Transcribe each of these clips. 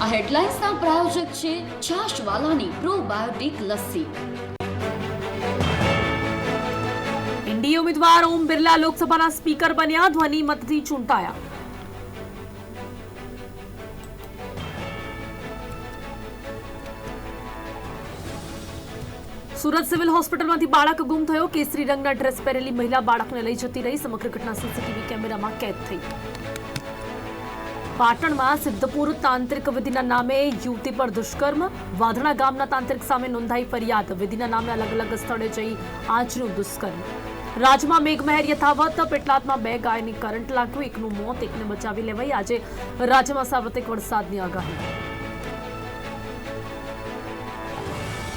આ હેડલાઇન્સના પ્રાયોજક છે છાશવાલાની probiotic lassi NDA ઉમેદવાર ઓમ બિરલા લોકસભાના સ્પીકર બન્યા ધ્વનિ મતથી ચૂંટાયા સુરત સિવિલ હોસ્પિટલમાંથી બાળક ગુમ થયો કેસરી રંગના ડ્રેસ પહેરેલી મહિલા બાળકને લઈ જતી રહી સમગ્ર ઘટના સીસીટીવી કેમેરામાં કેદ થઈ પાટણમાં સિદ્ધપુર તાંત્રિક વિધિના નામે યુવતી પર દુષ્કર્મ. વાધણા ગામના તાંત્રિક સામે નોંધાઈ ફરિયાદ. વિધિના નામે અલગ અલગ સ્થળે જઈ આજનું દુષ્કર્મ. રાજમાં મેઘમહેર યથાવત. પેટલાદમાં બે ગાયની કરંટ લાગ્યું એકનું મોત, એકને બચાવી લેવાઈ. આજે રાજ્યમાં સાર્વત્રિક વરસાદની આગાહી.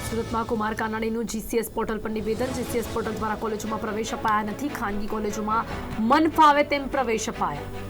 સુરતમાં કુમાર કાનાણીનું જીસીએસ પોર્ટલ પર નિવેદન. જીસીએસ પોર્ટલ દ્વારા કોલેજોમાં પ્રવેશ અપાયા નથી. ખાનગી કોલેજોમાં મન ફાવે તેમ પ્રવેશ અપાયા.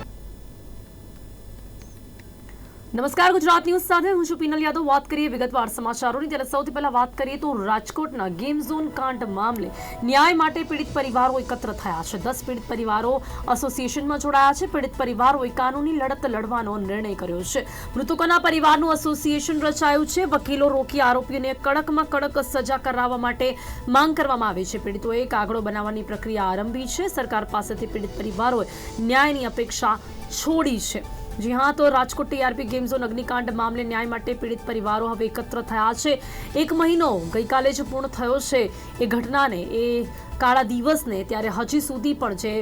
નમસ્કાર, ગુજરાત ન્યૂઝ સાથે હું છું પિનલ યાદવ. વાત કરીએ વિગતવાર સમાચારોની. ત્યારે સૌથી પહેલા વાત કરીએ તો રાજકોટના ગેમ ઝોન કાંડ મામલે ન્યાય માટે પીડિત પરિવારો એકત્ર થયા છે. દસ પીડિત પરિવારો એસોસિએશનમાં જોડાયા છે. પીડિત પરિવારોએ કાનૂની લડત લડવાનો નિર્ણય કર્યો છે. મૃતકોના પરિવારનું એસોસિએશન રચાયું છે. વકીલો રોકી આરોપીઓને કડકમાં કડક સજા કરાવવા માટે માંગ કરવામાં આવી છે. પીડિતોએ કાગળો બનાવવાની પ્રક્રિયા આરંભી છે. સરકાર પાસેથી પીડિત પરિવારોએ ન્યાયની અપેક્ષા છોડી છે. જી હા, તો રાજકોટ ટીઆરપી ગેમ ઝોન અગ્નિકાંડ મામલે ન્યાય માટે પીડિત પરિવારો હવે એકત્ર થયા છે. એક મહિનો ગઈકાલે જ પૂર્ણ થયો છે એ ઘટનાને. એ કાળા દિવસને ત્યારે હજી સુધી પણ જે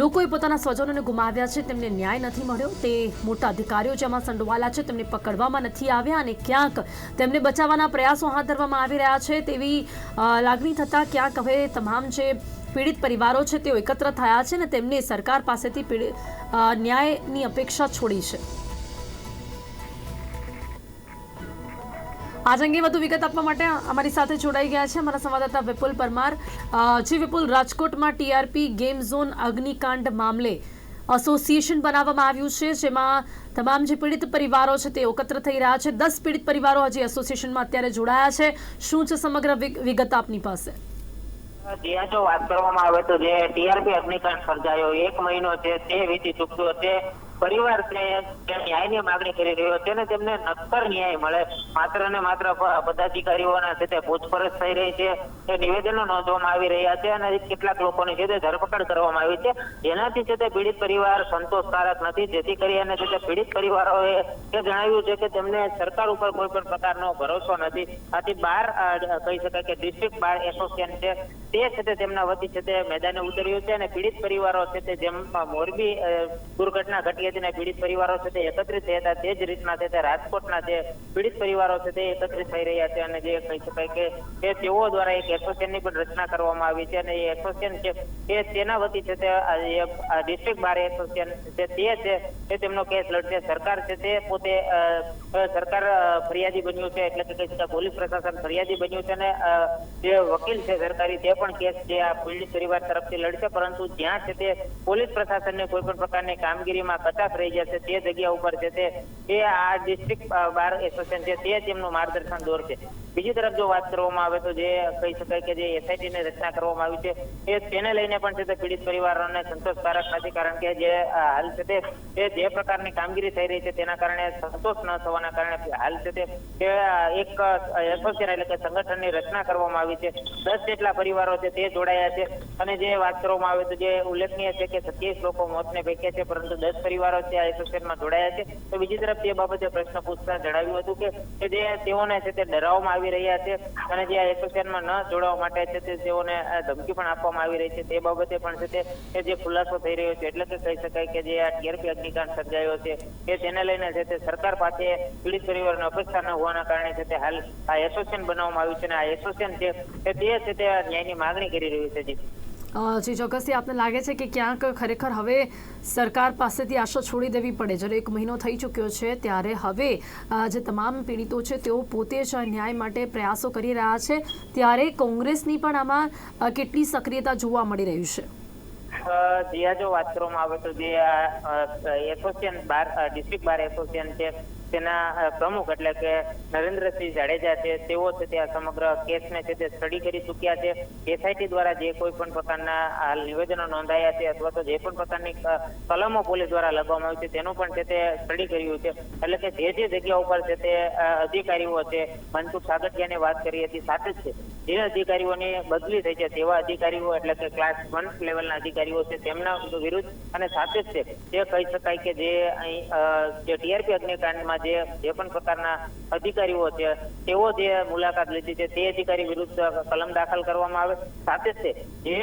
લોકોએ પોતાના સ્વજનોને ગુમાવ્યા છે, તેમને ન્યાય નથી મળ્યો. તે મોટા અધિકારીઓ જેમાં સંડોવાયેલા છે, તેમને પકડવામાં નથી આવ્યા અને ક્યાંક તેમને બચાવવાના પ્રયાસો હાથ ધરવામાં આવી રહ્યા છે. તેવી લાગણી થતાં ક્યાંક હવે તમામ જે પીડિત પરિવારો છે, તેઓ એકત્ર થયા છે અને તેમને સરકાર પાસેથી પીડિત ન્યાયની અપેક્ષા છોડી છે. આજ અંગે વધુ વિગત આપવા માટે અમારી સાથે જોડાઈ ગયા છે અમારા સંવાદદાતા વિપુલ પરમાર. જી વિપુલ, રાજકોટમાં ટીઆરપી ગેમ ઝોન અગ્નિકાંડ મામલે એસોસિએશન બનાવવામાં આવ્યું છે, જેમાં તમામ જે પીડિત પરિવારો છે તે એકત્ર થઈ રહ્યા છે. દસ પીડિત પરિવારો હજી એસોસિએશનમાં અત્યારે જોડાયા છે. શું છે સમગ્ર વિગ- વિગત આપની પાસે? ત્યાં જો વાત કરવામાં આવે તો જે ટીઆરપી અગ્નિકાંડ સર્જાયો, એક મહિનો છે તે વીતી ચૂક્યો છે. પરિવાર ન્યાયની માગણી કરી રહ્યો છે ને તેમને નક્કર ન્યાય મળે. માત્ર ને માત્ર પદાધિકારીઓના છે પૂછપરછ થઈ રહી છે તે નિવેદનો નોંધવામાં આવી રહ્યા છે અને કેટલાક લોકોની છે તે ધરપકડ કરવામાં આવી છે. જેનાથી છે તે પીડિત પરિવાર સંતોષકારક નથી. જેથી કરી અને તે પીડિત પરિવારોએ એ જણાવ્યું છે કે તેમને સરકાર ઉપર કોઈ પણ પ્રકારનો ભરોસો નથી. આથી બાર કહી શકાય કે ડિસ્ટ્રિક્ટ બાર એસોસિએશન છે, તે છે તે તેમના વતી છે તે મેદાને ઉતર્યું છે અને પીડિત પરિવારો છે તે જેમ મોરબી દુર્ઘટના ઘટી હતી પીડિત પરિવારો છે તે એકત્રિત થયા હતા. તે જ રીતના છે તે રાજકોટના જે પીડિત પરિવારો છે તે એકત્રિત થઈ રહ્યા છે અને જે કહી શકાય કે તે તેઓ દ્વારા એક એસોસિએશનની પણ રચના કરવામાં આવી છે અને એ એસોસિએશન છે તે તેના વતી છે તે ડિસ્ટ્રિક્ટ બાર એસોસિએશન છે તે છે તે તેમનો કેસ લડશે. સરકાર છે તે પોતે સરકાર ફરિયાદી બન્યું છે એટલે કે પોલીસ પ્રશાસન ફરિયાદી બન્યું છે અને જે વકીલ છે સરકારી, તે પણ કેસ જે આ પીડિત પરિવાર તરફથી લડશે, પરંતુ જ્યાં છે તે પોલીસ પ્રશાસનને કોઈ પણ પ્રકારની કામગીરીમાં કચાશ રહી જશે, તે જગ્યા ઉપર છે તે આ ડિસ્ટ્રિક્ટ બાર એસોસિએશન છે તે તેમનું માર્ગદર્શન દોરશે. બીજી તરફ જો વાત કરવામાં આવે તો જે કહી શકાય કે જે એસઆઈટી ની રચના કરવામાં આવી છે, એ તેને લઈને પણ છે તે પીડિત પરિવારોને સંતોષકારક નથી. કારણ કે જે હાલ છે તે જે પ્રકારની કામગીરી થઈ રહી છે તેના કારણે સંતોષ ન થવાના કારણે હાલ છે તે એક એસોસિએશન એટલે કે સંગઠનની રચના કરવામાં આવી છે. દસ જેટલા પરિવારો છે તે જોડાયા છે. અને જે વાત કરવામાં આવે તો જે ઉલ્લેખનીય છે કે સત્યાવીસ લોકો મોતને ભેટ્યા છે, પરંતુ દસ પરિવારો છે આ એસોસિએશનમાં જોડાયા છે. તો બીજી તરફ તે બાબતે પ્રશ્ન પૂછતા જણાવ્યું હતું કે જે તેઓને છે તે ડરાવવામાં આવી રહ્યા છે. અને જે આ એસોસિએશનમાં ન જોડાવા માટે છે તે તેઓને ધમકી પણ આપવામાં આવી રહી છે તે બાબતે પણ છે તે જે ખુલાસો થઈ રહ્યો છે એટલે કે કહી શકાય કે જે આ ટીઆરપી અગ્નિકાંડ સર્જાયો છે કે તેને લઈને છે તે સરકાર પાસે પીડિત પરિવારને અપેક્ષા ન હોવાના કારણે છે તે હાલ આ એસોસિએશન બનાવવામાં આવ્યું છે અને આ એસોસિએશન છે તે છે તે ન્યાયની માંગણી કરી રહ્યું છે જી. જી, ચોક્કસથી આપને લાગે છે કે ક્યાંક ખરેખર હવે સરકાર પાસેથી આશા છોડી દેવી પડે. જ્યારે એક મહિનો થઈ ચૂક્યો છે, ત્યારે હવે જે તમામ પીડિતો છે, તેઓ પોતે જ ન્યાય માટે પ્રયાસો કરી રહ્યા છે. ત્યારે કોંગ્રેસની પણ આમાં કેટલી સક્રિયતા જોવા મળી રહ્યું છે? જે જો વાત કરવામાં આવે તો જે association bar district bar association છે તેના પ્રમુખ એટલે કે નરેન્દ્રસિંહ જાડેજા છે, તેઓ છે તે આ સમગ્ર કેસને છે તે સ્ટડી કરી ચૂક્યા છે. એસઆઈટી દ્વારા જે કોઈ પણ પ્રકારના હાલ નિવેદનો નોંધાયા છે અથવા તો જે પણ પ્રકારની કલમો પોલીસ દ્વારા લગાવવામાં આવી છે, તેનું પણ છે તે સ્ટડી કર્યું છે. એટલે કે જે જે જગ્યા ઉપર છે તે અધિકારીઓ છે, મનસુખ સાગઠિયાની વાત કરી હતી, સાથે જ છે. જે અધિકારીઓની બદલી થઈ છે, તેવા અધિકારીઓ એટલે કે ક્લાસ વન લેવલના અધિકારીઓ છે, તેમના વિરુદ્ધ અને સાથે જ છે, જે કહી શકાય કે જે અહીં જે ટીઆરપી અગ્નિકાંડમાં જે જે પણ પ્રકારના અધિકારીઓ છે, તેઓ જે મુલાકાત લીધી છે, તે અધિકારી વિરુદ્ધ કલમ દાખલ કરવામાં આવે. સાથે જ છે, જે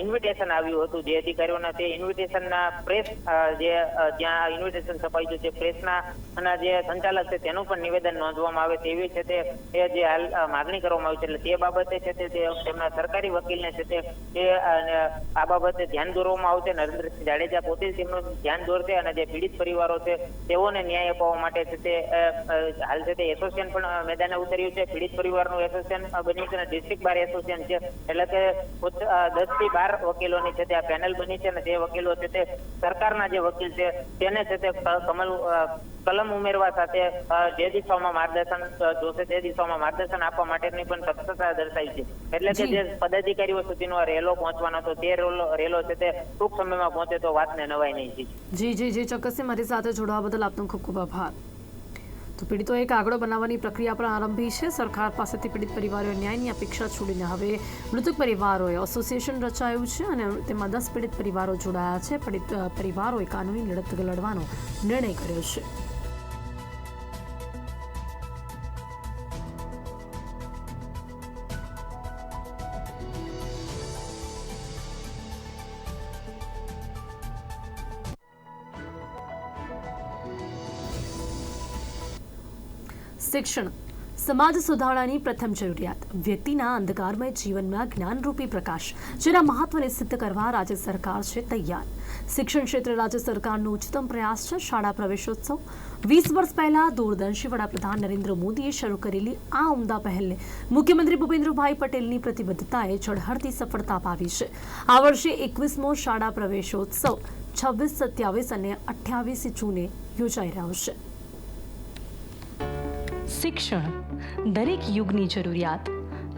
ઇન્વિટેશન આવ્યું હતું, જે અધિકારીઓના તે ઇન્વિટેશનના પ્રેસ જે જ્યાં ઇન્વિટેશન છપાયું છે પ્રેસના જે સંચાલક છે, તેનું પણ નિવેદન નોંધવામાં આવે તેવી છે તે જે હાલ માગણી કરવામાં આવી છે. એટલે તે બાબતે છે તે તેમના સરકારી વકીલને છે તે આ બાબતે ધ્યાન દોરવામાં આવશે. નરેન્દ્રસિંહ જાડેજા પોતે તેમનું ધ્યાન દોરશે અને જે પીડિત પરિવારો છે તેઓને ન્યાય અપાવવા માટે છે તે હાલ છે તે એસોસિએશન પણ મેદાને ઉતર્યું છે. પીડિત પરિવારનું એસોસિએશન બન્યું છે અને ડિસ્ટ્રિક્ટ બાર એસોસિએશન છે. એટલે કે દસથી બાર વકીલોની છે તે આ પેનલ બની છે અને જે વકીલો છે તે સરકારના જે વકીલ છે તેને છે તે કમલ કલમ ઉમેરવા સાથે જે દિશાઓમાં માર્ગદર્શન જોશે તે દિશાઓમાં માર્ગદર્શન આપવા માટેની પણ તત્પરતા દર્શાવી છે. એટલે કે જે. પદાધિકારીઓ સુધીનો રેલો પહોંચવાનો હતો તે રેલો છે તે ટૂંક સમયમાં પહોંચે તો વાતને નવાઈ નહીં જી. જી જી ચોક્કસથી મારી સાથે જોડાવા બદલ આપનો ખૂબ ખૂબ આભાર. તો પીડિતોએ કાગળો બનાવવાની પ્રક્રિયા પણ આરંભી છે. સરકાર પાસેથી પીડિત પરિવારોએ ન્યાયની અપેક્ષા છોડીને હવે મૃતક પરિવારોએ એસોસિએશન રચાયું છે અને તેમાં દસ પીડિત પરિવારો જોડાયા છે. પીડિત પરિવારોએ કાનૂની લડત લડવાનો નિર્ણય કર્યો છે. શિક્ષણ. સમાજ સુધારણાની પ્રથમ જરૂરિયાત. વ્યક્તિના અંધકારમય જીવનમાં જ્ઞાનરૂપી પ્રકાશ, જેના મહત્વને સિદ્ધ કરવા રાજ્ય સરકાર છે તૈયાર. શિક્ષણ ક્ષેત્રે રાજ્ય સરકારનો ઉચ્ચતમ પ્રયાસ છે શાળા પ્રવેશોત્સવ. વીસ વર્ષ પહેલા દૂરદર્શી વડાપ્રધાન નરેન્દ્ર મોદીએ શરૂ કરેલી આ ઉમદા પહેલને મુખ્યમંત્રી ભૂપેન્દ્રભાઈ પટેલની પ્રતિબદ્ધતાએ ઝળહળતી સફળતા પાવી છે. આ વર્ષે એકવીસમો શાળા પ્રવેશોત્સવ, છવ્વીસ, સત્યાવીસ અને અઠ્યાવીસ જૂને યોજાઈ રહ્યો છે. શિક્ષણ, દરેક યુગની જરૂરિયાત,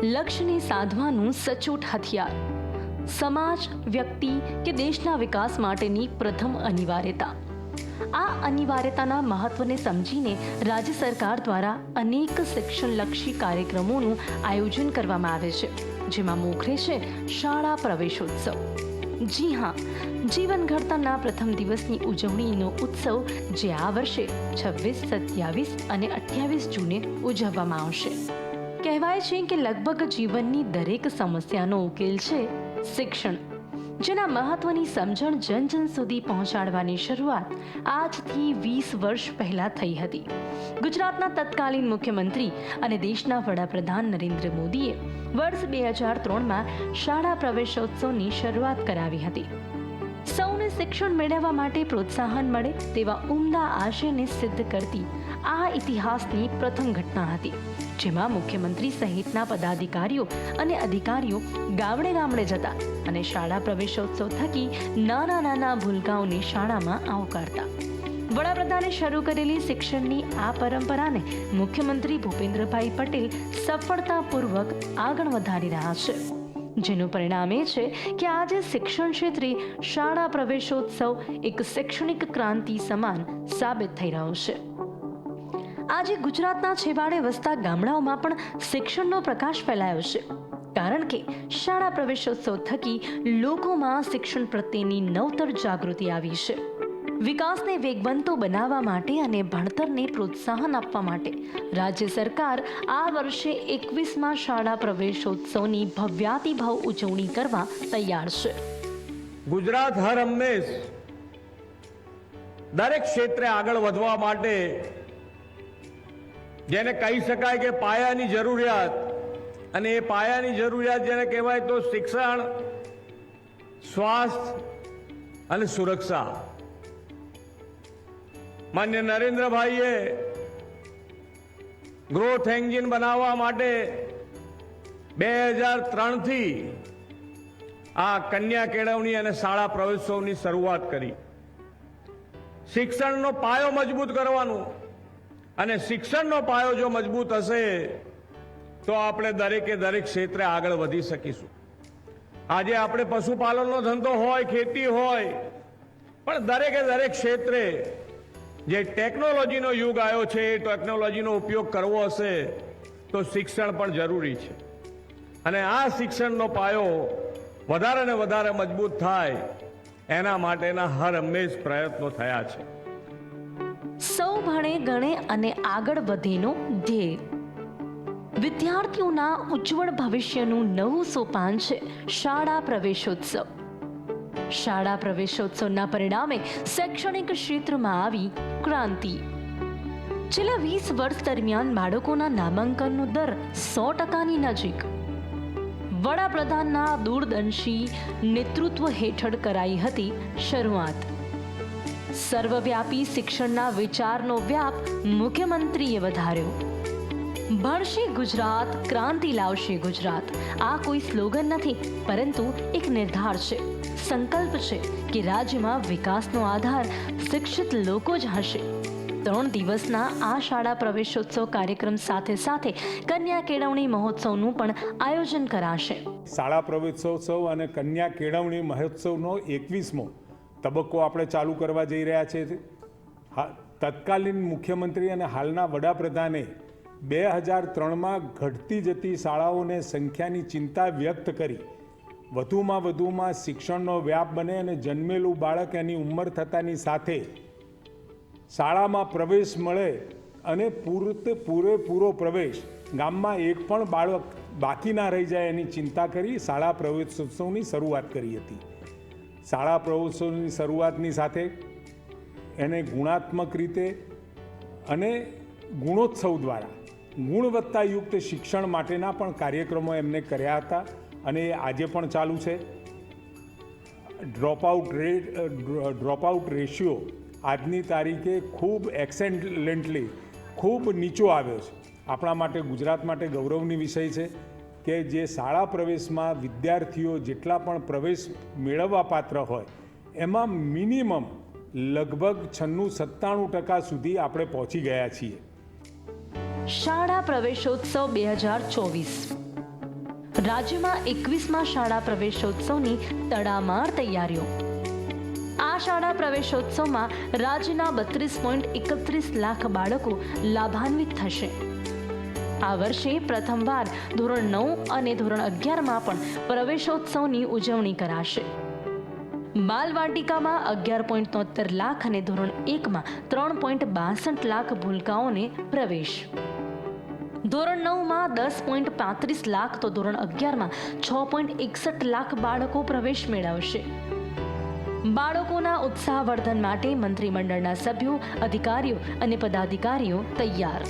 લક્ષ્યને સાધવાનું સચોટ હથિયાર, સમાજ, વ્યક્તિ કે દેશના વિકાસ માટેની પ્રથમ અનિવાર્યતા. આ અનિવાર્યતાના મહત્વને સમજીને રાજ્ય સરકાર દ્વારા અનેક શિક્ષણલક્ષી કાર્યક્રમોનું આયોજન કરવામાં આવે છે, જેમાં મોખરે છે શાળા પ્રવેશોત્સવ. જી હા, જીવન ઘડતરના પ્રથમ દિવસની ઉજવણીનો ઉત્સવ જે આ વર્ષે છવ્વીસ, સત્યાવીસ અને અઠ્યાવીસ જૂને ઉજવવામાં આવશે. કહેવાય છે કે લગભગ જીવનની દરેક સમસ્યાનો ઉકેલ છે શિક્ષણ. જેના મહત્વની સમજણ જન જન સુધી પહોંચાડવાની શરૂઆત આજથી વીસ વર્ષ પહેલા થઈ હતી. ગુજરાતના તત્કાલીન મુખ્યમંત્રી અને દેશના વડાપ્રધાન નરેન્દ્ર મોદીએ વર્ષ બે હજાર ત્રણમાં શાળા પ્રવેશોત્સવની શરૂઆત કરાવી હતી. સૌને શિક્ષણ મેળવવા માટે પ્રોત્સાહન મળે તેવા ઉમદા આશયને સિદ્ધ કરતી આ ઇતિહાસની પ્રથમ ઘટના હતી, જેમાં મુખ્યમંત્રી સહિતના પદાધિકારીઓ અને અધિકારીઓ ગામડે ગામડે જતા અને શાળા પ્રવેશોત્સવ થકી નાના નાના ભૂલકાઓને શાળામાં આવકારતા. વડાપ્રધાને શરૂ કરેલી શિક્ષણની આ પરંપરાને મુખ્યમંત્રી ભૂપેન્દ્રભાઈ પટેલ સફળતાપૂર્વક આગળ વધારી રહ્યા છે. જેનું પરિણામ એ છે કે આજે શિક્ષણ ક્ષેત્રે શાળા પ્રવેશોત્સવ એક શૈક્ષણિક ક્રાંતિ સમાન સાબિત થઈ રહ્યો છે. આજે ગુજરાતના છેવાડે વસતા ગામડાઓમાં પણ શિક્ષણનો પ્રકાશ ફેલાયો છે. કારણ કે શાળા પ્રવેશોત્સવ થકી લોકોમાં શિક્ષણ પ્રત્યેની નવતર જાગૃતિ આવી છે. વિકાસને વેગવંતો બનાવવા માટે અને ભણતરને પ્રોત્સાહન આપવા માટે રાજ્ય સરકાર આ વર્ષે એકવીસમાં શાળા પ્રવેશોત્સવની ભવ્યાતિભવ ઉજવણી કરવા તૈયાર છે. ગુજરાત હર હંમેશ દરેક ક્ષેત્રે આગળ વધવા માટે જેને કહી શકાય કે પાયાની જરૂરિયાત. અને એ પાયાની જરૂરિયાત જેને કહેવાય તો શિક્ષણ, સ્વાસ્થ્ય અને સુરક્ષા. માન્ય નરેન્દ્રભાઈએ ગ્રોથ એન્જિન બનાવવા માટે બે હજાર ત્રણથી આ કન્યા કેળવણી અને શાળા પ્રવેશોની શરૂઆત કરી. શિક્ષણનો પાયો મજબૂત કરવાનું. અને શિક્ષણનો પાયો જો મજબૂત હશે, તો આપણે દરેકે દરેક ક્ષેત્રે આગળ વધી શકીશું. આજે આપણે પશુપાલનનો ધંધો હોય, ખેતી હોય, પણ દરેકે દરેક ક્ષેત્રે જે ટેકનોલોજીનો યુગ આવ્યો છે, એ ટેકનોલોજીનો ઉપયોગ કરવો હશે, તો શિક્ષણ પણ જરૂરી છે. અને આ શિક્ષણનો પાયો વધારે ને વધારે મજબૂત થાય, એના માટેના હર હંમેશ પ્રયત્નો થયા છે. સૌ ભણે ગણે અને આગળ વધેનો ધ્યેય. વિદ્યાર્થીઓના ઉજ્જવળ ભવિષ્યનું નવું સોપાન છે શાળા પ્રવેશોત્સવ. શાળા પ્રવેશોત્સવના પરિણામે શૈક્ષણિક ક્ષેત્રમાં આવી ક્રાંતિ. છેલ્લા વીસ વર્ષ દરમિયાન બાળકોના નામાંકનનો દર સો ટકાની નજીક. વડાપ્રધાનના દૂરદર્શી નેતૃત્વ હેઠળ કરાઈ હતી શરૂઆત. સર્વવ્યાપી શિક્ષણના વિચારનો વ્યાપ મુખ્યમંત્રીએ વધાર્યો. ભણશે ગુજરાત, ક્રાંતિ લાવશે ગુજરાત. આ કોઈ સ્લોગન નથી, પરંતુ એક નિર્ધાર છે. સંકલ્પ છે કે રાજ્યમાં વિકાસનો આધાર શિક્ષિત લોકો જ હશે. ત્રણ દિવસના આ શાળા પ્રવેશોત્સવ કાર્યક્રમ સાથે સાથે કન્યા કેળવણી મહોત્સવનું પણ આયોજન કરાશે. શાળા પ્રવેશોત્સવ અને કન્યા કેળવણી મહોત્સવનો એકવીસમો તબક્કો આપણે ચાલુ કરવા જઈ રહ્યા છે. તત્કાલીન મુખ્યમંત્રી અને હાલના વડાપ્રધાને બે હજાર ત્રણમાં ઘટતી જતી શાળાઓને સંખ્યાની ચિંતા વ્યક્ત કરી. વધુમાં વધુમાં શિક્ષણનો વ્યાપ બને અને જન્મેલું બાળક એની ઉંમર થતાની સાથે શાળામાં પ્રવેશ મળે અને પૂરત પૂરેપૂરો પ્રવેશ ગામમાં એક પણ બાળક બાકી ના રહી જાય એની ચિંતા કરી શાળા પ્રવેશોત્સવની શરૂઆત કરી હતી. શાળા પ્રવેશોત્સવની શરૂઆતની સાથે એને ગુણાત્મક રીતે અને ગુણોત્સવ દ્વારા ગુણવત્તાયુક્ત શિક્ષણ માટેના પણ કાર્યક્રમો એમને કર્યા હતા અને એ આજે પણ ચાલુ છે. ડ્રોપઆઉટ રેટ ડ્રોપઆઉટ રેશિયો આજની તારીખે ખૂબ એક્સેન્ટલેન્ટલી ખૂબ નીચો આવ્યો છે. આપણા માટે ગુજરાત માટે ગૌરવની વિષય છે. કે જે શાળા પ્રવેશમાં વિદ્યાર્થીઓ જેટલા પણ પ્રવેશ મેળવવા પાત્ર હોય, એમાં મિનિમમ લગભગ છન્નું સત્તાણું ટકા સુધી આપણે પહોંચી ગયા છીએ. શાળા પ્રવેશોત્સવ બે હજાર ચોવીસ. રાજ્યમાં એકવીસમાં શાળા પ્રવેશોત્સવની તડામાર તૈયારીઓ. આ શાળા પ્રવેશોત્સવમાં રાજ્યના બત્રીસ પોઈન્ટ એકત્રીસ લાખ બાળકો લાભાન્વિત થશે. આ વર્ષે પ્રથમવાર ધોરણ નવ અને ધોરણ અગિયારમાં પણ પ્રવેશોત્સવની ઉજવણી કરાશે. બાલવાટિકામાં અગિયાર પોઈન્ટ તોતેર લાખ અને ધોરણ એકમાં ત્રણ પોઈન્ટ બાસઠ લાખ ભૂલકાઓને પ્રવેશ. ધોરણ નવમાં દસ પોઈન્ટ પાંત્રીસ લાખ તો ધોરણ અગિયારમાં છ પોઈન્ટ એકસઠ લાખ બાળકો પ્રવેશ મેળવશે. બાળકોના ઉત્સાહવર્ધન માટે મંત્રીમંડળના સભ્યો, અધિકારીઓ અને પદાધિકારીઓ તૈયાર.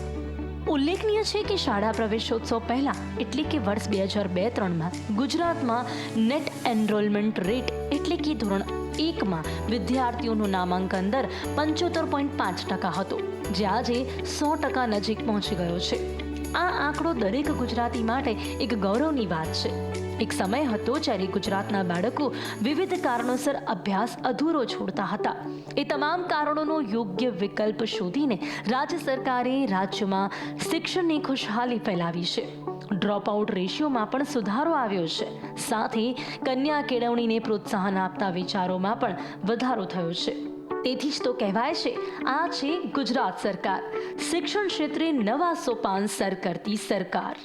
ઉલ્લેખનીય છે કે શાળા પ્રવેશોત્સવ પહેલા, એટલે કે વર્ષ બે હજાર બે ત્રણમાં, ગુજરાતમાં નેટ એનરોલમેન્ટ રેટ એટલે કે ધોરણ એકમાં વિદ્યાર્થીઓનું નામાંકન દર પંચોતેર પોઈન્ટ પાંચ ટકા હતો, જે આજે સો ટકા નજીક પહોંચી ગયો છે. આ આંકડો દરેક ગુજરાતી માટે એક ગૌરવની વાત છે. એક સમય હતો જ્યારે ગુજરાતના બાળકો વિવિધ કારણોસર અભ્યાસ અધૂરો છોડતા હતા. એ તમામ કારણોનો યોગ્ય વિકલ્પ શોધીને રાજ્ય સરકારે રાજ્યમાં શિક્ષણની ખુશહાલી ફેલાવી છે. ડ્રોપઆઉટ રેશિયોમાં પણ સુધારો આવ્યો છે. સાથે કન્યા કેળવણીને પ્રોત્સાહન આપતા વિચારોમાં પણ વધારો થયો છે. તેથી જ તો કહેવાય છે, આ છે ગુજરાત સરકાર. શિક્ષણ ક્ષેત્રે નવા સોપાન સર કરતી સરકાર.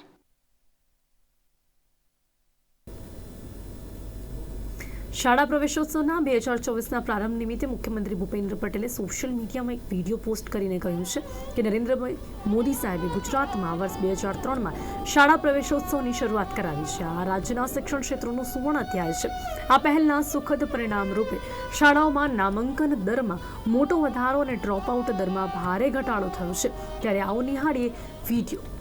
શાળા પ્રવેશોત્સવના બે હજાર ચોવીસના પ્રારંભ નિમિત્તે મુખ્યમંત્રી ભૂપેન્દ્ર પટેલે સોશિયલ મીડિયામાં એક વીડિયો પોસ્ટ કરીને કહ્યું છે કે નરેન્દ્રભાઈ મોદી સાહેબે ગુજરાતમાં વર્ષ બે હજાર ત્રણમાં શાળા પ્રવેશોત્સવની શરૂઆત કરાવી છે. આ રાજ્યના શિક્ષણ ક્ષેત્રનો સુવર્ણ અધ્યાય છે. આ પહેલના સુખદ પરિણામ રૂપે શાળાઓમાં નામાંકન દરમાં મોટો વધારો અને ડ્રોપઆઉટ દરમાં ભારે ઘટાડો થયો છે. ત્યારે આવો નિહાળીએ વીડિયો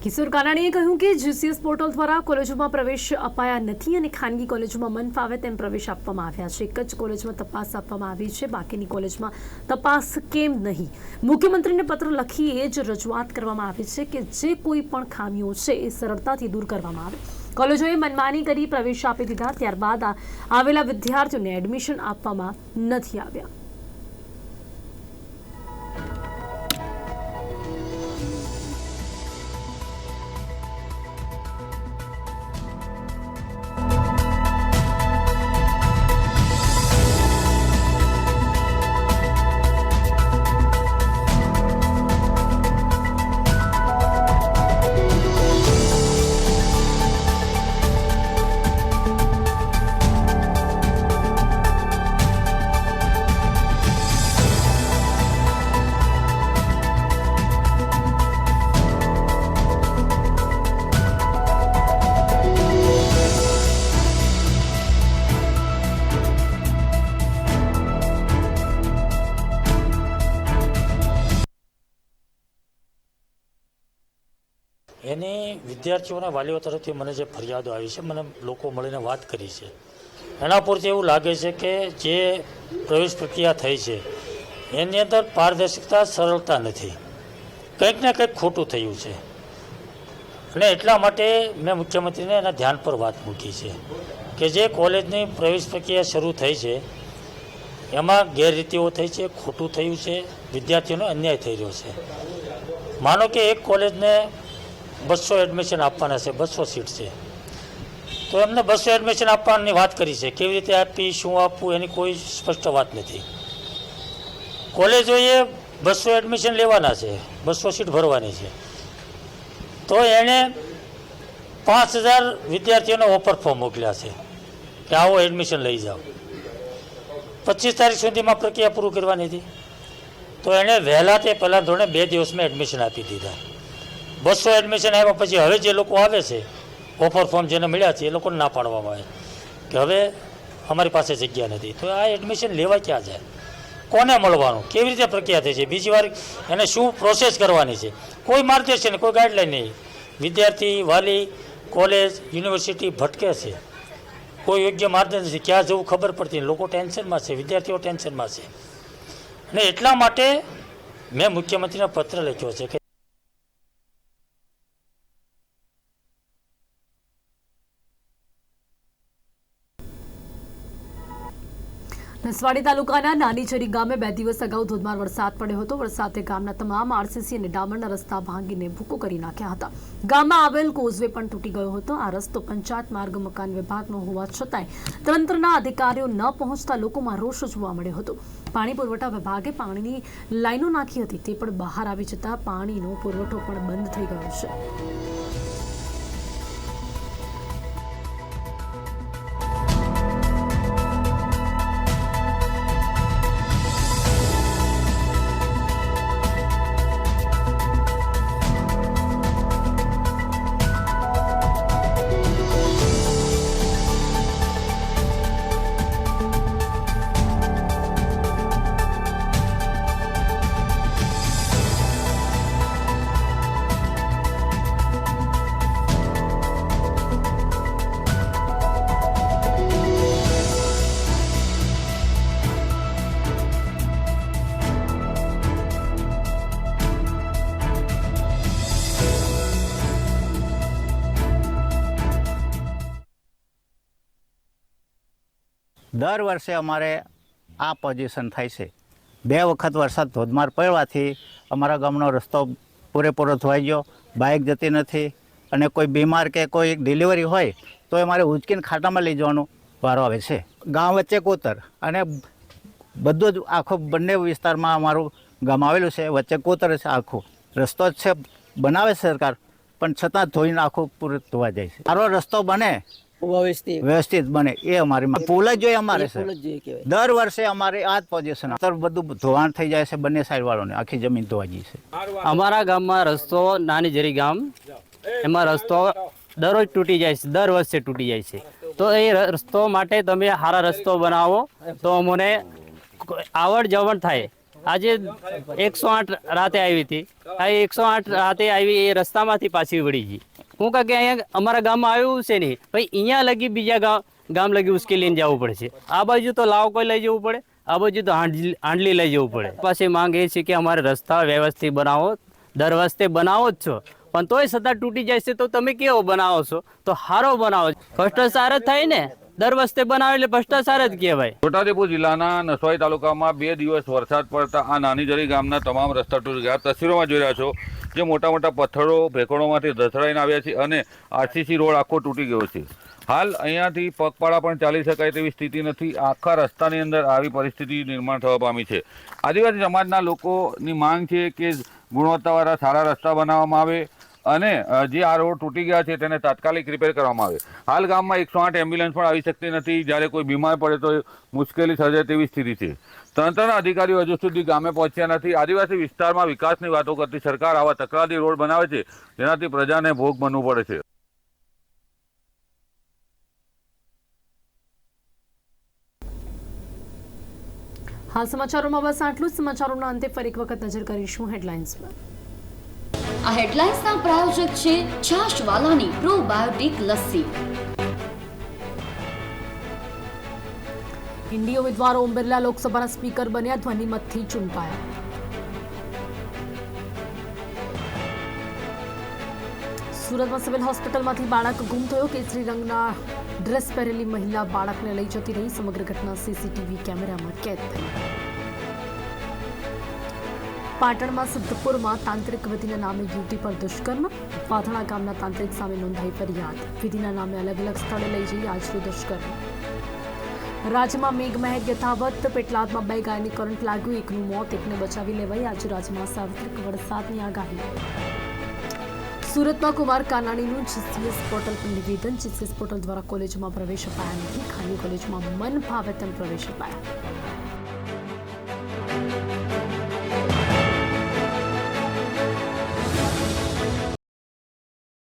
કિશોર કાનાણીએ કહ્યું કે જીસીએસ પોર્ટલ દ્વારા કોલેજોમાં પ્રવેશ અપાયા નથી અને ખાનગી કોલેજોમાં મન ફાવે તેમ પ્રવેશ આપવામાં આવ્યા છે. એક જ કોલેજમાં તપાસ આપવામાં આવી છે. બાકીની કોલેજમાં તપાસ કેમ નહીં? મુખ્યમંત્રીને પત્ર લખી એ જ રજૂઆત કરવામાં આવી છે કે જે કોઈ પણ ખામીઓ છે એ સરળતાથી દૂર કરવામાં આવે. કોલેજોએ મનમાની કરી પ્રવેશ આપી દીધા. ત્યારબાદ આવેલા વિદ્યાર્થીઓને એડમિશન આપવામાં નથી આવ્યા. એની વિદ્યાર્થીઓના વાલીઓ તરફથી મને જે ફરિયાદો આવી છે, મને લોકો મળીને વાત કરી છે. એના પરથી એવું લાગે છે કે જે પ્રવેશ પ્રક્રિયા થઈ છે, એની અંદર પારદર્શકતા સરળતા નથી. કંઈક ને કંઈક ખોટું થયું છે. અને એટલા માટે મેં મુખ્યમંત્રીને એના ધ્યાન પર વાત મૂકી છે કે જે કોલેજની પ્રવેશ પ્રક્રિયા શરૂ થઈ છે, એમાં ગેરરીતિઓ થઈ છે, ખોટું થયું છે, વિદ્યાર્થીઓનો અન્યાય થઈ રહ્યો છે. માનો કે એક કોલેજને બસો એડમિશન આપવાના છે, બસો સીટ છે. તો એમને બસો એડમિશન આપવાની વાત કરી છે. કેવી રીતે આપી, શું આપવું, એની કોઈ સ્પષ્ટ વાત નથી. કોલેજોએ બસો એડમિશન લેવાના છે, બસો સીટ ભરવાની છે. તો એણે પાંચ હજાર વિદ્યાર્થીઓને ઓફર ફોર્મ મોકલ્યા છે કે આવો એડમિશન લઈ જાઓ. પચીસ તારીખ સુધીમાં પ્રક્રિયા પૂરું કરવાની હતી. તો એણે વહેલા તે પહેલાં ધોરણે બે દિવસમાં એડમિશન આપી દીધા. બસો એડમિશન આવ્યા પછી હવે જે લોકો આવે છે ઓફર ફોર્મ જેને મળ્યા છે, એ લોકોને ના પાડવામાં આવે. કે હવે અમારી પાસે જગ્યા નથી. તો આ એડમિશન લેવા ક્યાં જાય? કોને મળવાનું? કેવી રીતે પ્રક્રિયા થઈ છે? બીજી વાર એને શું પ્રોસેસ કરવાની છે? કોઈ માર્ગદર્શન કોઈ ગાઈડલાઈન નહીં. વિદ્યાર્થી, વાલી કોલેજ યુનિવર્સિટી ભટકે છે. કોઈ યોગ્ય માર્ગદર્શન નથી. ક્યાં જવું ખબર પડતી. લોકો ટેન્શનમાં છે. વિદ્યાર્થીઓ ટેન્શનમાં છે. અને એટલા માટે મેં મુખ્યમંત્રીને પત્ર લખ્યો છે કે નસવાડી તાલુકાના નાનીચરી ગામે બે દિવસ અગાઉ ધોધમાર વરસાદ પડ્યો હતો. વરસાદે ગામના તમામ આરસીસી અને ડામરના રસ્તા ભાંગીને ભૂકો કરી નાખ્યા હતા. ગામમાં આવેલ કોઝવે પણ તૂટી ગયો હતો. આ રસ્તો પંચાયત માર્ગ, મકાન વિભાગનો હોવા છતાંય તંત્રના અધિકારીઓ ન પહોંચતા લોકોમાં રોષ જોવા મળ્યો હતો. પાણી પુરવઠા વિભાગે પાણીની લાઈનો નાખી હતી. તે પણ બહાર આવી જતા પાણીનો પુરવઠો પણ બંધ થઈ ગયો છે. દર વર્ષે અમારે આ પોઝિશન થાય છે. બે વખત વરસાદ ધોધમાર પડવાથી અમારા ગામનો રસ્તો પૂરેપૂરો ધોવાઈ ગયો બાઇક જતી નથી અને કોઈ બીમાર કે કોઈ ડિલિવરી હોય તો એ મારે ઉચકીને ખાટામાં લઈ જવાનો વારો આવે છે. ગામ વચ્ચે કોતર અને બધું જ આખો બંને વિસ્તારમાં અમારું ગામ આવેલું છે. વચ્ચે કોતર છે આખું. રસ્તો જ છે, બનાવે સરકાર, પણ છતાં ધોઈને આખું પૂરું ધોવા જાય છે. સારો રસ્તો બને વ્યવસ્થિત. વ્યવસ્થિત બને. એ અમારી પુલ જ જોઈએ અમારે. દર વર્ષે અમારે આ જ પોઝિશન અત્યારે બધું ધોવાણ થઈ જાય છે બંને સાઈડ વાળોને. આખી જમીન ધોવાઈ જાય છે. અમારા ગામમાં રસ્તો નાની જરી ગામ. એમાં રસ્તો દરરોજ તૂટી જાય છે. દર વર્ષે તૂટી જાય છે. તો એ રસ્તો માટે તમે સારા રસ્તો બનાવો તો અમને આવડ જવડ થાય. આજે એકસો આઠ રાતે આવી હતી. આ એકસો આઠ રાતે આવી એ રસ્તામાંથી પાછી વળી ગઈ. હું કાં કે અહીંયા અમારા ગામમાં આવ્યું છે નહીં. ભાઈ, અહીંયા લગી બીજા ગામ ગામ લગી ઉશ્કેલીને જવું પડે છે. આ બાજુ તો લાવ કોઈ લઈ જવું પડે, આ બાજુ તો હાંડલી લઈ જવું પડે. પાસે માંગ એ છે કે અમારે રસ્તા વ્યવસ્થિત બનાવો, દર વખતે બનાવો જ છો. પણ તોય છતાં તૂટી જાય છે તો તમે કેવો બનાવો છો? તો સારો બનાવો ભ્રષ્ટાચાર જ થાય ને. દર વખતે બનાવે એટલે ભ્રષ્ટાચાર જ કહેવાય. છોટાઉદેપુર જિલ્લાના નસવાઈ તાલુકામાં બે દિવસ વરસાદ પડતા આ નાની જરી ગામના તમામ રસ્તા તૂટી ગયા. તસવીરોમાં જોઈ રહ્યા છો જે મોટા મોટા પથ્થરો, ભેખડોમાંથી ધસડાઈને આવ્યા છે અને આરસીસી રોડ આખો તૂટી ગયો છે. હાલ અહીંયાથી પગપાળા પણ ચાલી શકાય તેવી સ્થિતિ નથી. આખા રસ્તાની અંદર આવી પરિસ્થિતિ નિર્માણ થવા પામી છે. આદિવાસી સમાજના લોકોની માંગ છે કે ગુણવત્તાવાળા સારા રસ્તા બનાવવામાં આવે અને જે આ રોડ તૂટી ગયા છે તેને તાત્કાલિક રિપેર કરવામાં આવે. હાલ ગામમાં એકસો આઠ એમ્બ્યુલન્સ પણ આવી શકતી નથી. જ્યારે કોઈ બીમાર પડે તો મુશ્કેલી સર્જાય તેવી સ્થિતિ છે. તંત્રના અધિકારીઓ હજુ સુધી ગામે પહોંચ્યા નથી. આદિવાસી વિસ્તારમાં વિકાસની વાતો કરતી સરકાર આવા તકરારી રોડ બનાવે છે જેનાથી પ્રજાને ભોગ બનવું પડે છે. હાલ સમાચારોમાં બસ આટલું જ. સમાચારોના અંતે ફરી એક વખત નજર કરીશું હેડલાઇન્સ પર. આ હેડલાઇન્સના પ્રાયોજક છે છાશવાલાની પ્રોબાયોટિક લસ્સી. ઇન્ડી ઉમેદવાર ઓમ બિરલા લોકસભાના સ્પીકર બન્યા ધ્વનિમતથી ચૂંટાયા સુરતમાં સિવિલ હોસ્પિટલમાંથી બાળક ગુમ થયો કેસરી રંગના ડ્રેસ પહેરેલી મહિલા બાળકને લઈ જતી રહી સમગ્ર ઘટના સીસીટીવી કેમેરામાં કેદ થઈ પાટણમાં સિદ્ધપુરમાં તાંત્રિક વિધિના નામે યુવતી પર દુષ્કર્મ પાથણા ગામના તાંત્રિક સામે નોંધાઈ ફરિયાદ વિધિના નામે અલગ અલગ સ્થળે લઈ જઈ આચર્યું દુષ્કર્મ રાજ્યમાં મેઘમહેર યથાવત પેટલાદમાં બે ગાયને કરંટ લાગ્યું. એકનું મોત, એકને બચાવી લેવાઈ. આજે રાજ્યમાં સાર્વત્રિક વરસાદની આગાહી. સુરતમાં કુમાર કાનાણીનું જીસીએસ પોર્ટલ પર નિવેદન. જીસીએસ પોર્ટલ દ્વારા કોલેજમાં પ્રવેશ અપાયા નથી ખાનગી કોલેજમાં મન ભાવે તેમ પ્રવેશ અપાયા.